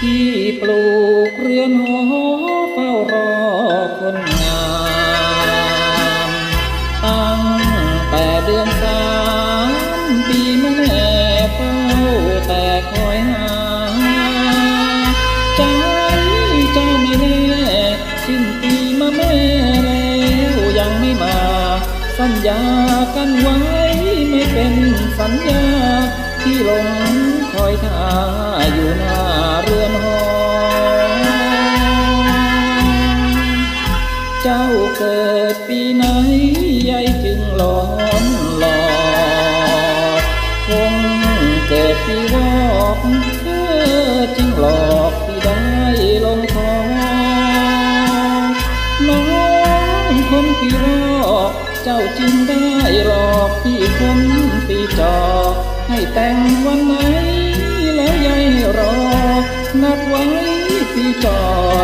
ที่ปลูกเรือนหอเฝ้ารอคนงามตั้งแต่เดือนสามปีมาแม่เฝ้าแต่คอยหาใจเจ้าไม่แน่สิ้นปีมาแม่แล้วยังไม่มา สัญญากันไว้ไม่เป็นสัญญาที่หลงคอยท่าอยู่นา เจ้าเกิดปีไหนยายจึงหลอนหลอกคงเกิดปีวอกเธอจึงหลอกพี่ได้ลงคอน้องคนปีรอกเจ้าจึงได้หลอกพี่คนปีจอกให้แต่งวันไหนแล้วยายรอนัดไว้ปีจอ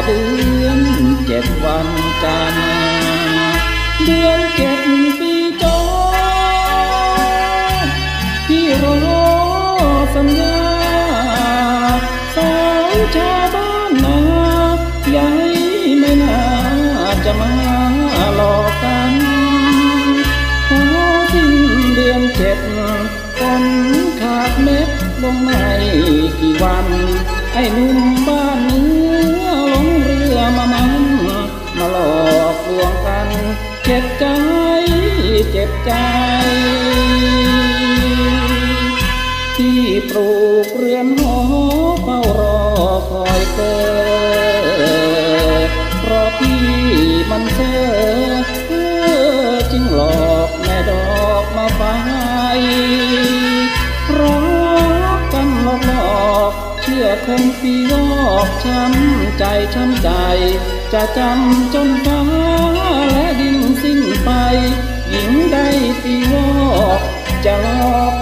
ดือ เจ็ดวันจันเดือนเจ็ดปีจอที่รอสัญญาสาวชาวบ้านนาใหญ่ไม่น่าจะมาหลอกกันพอสิ้นเดือนเจ็ดฝนขาดเม็ดลงไม่กี่วัน ไอ้หนุ่มบ้านนื้ เจ็บใจ ที่ปลูกเรือนหอเฝ้ารอคอยเกิดเพราะพี่มันเซ่อเออจึงหลอกแม่ดอกมาไปรักกันหลอกหลอกเชื่อคนปีวอกช้ำใจช้ำใจ จะจำจนฟ้าแ up.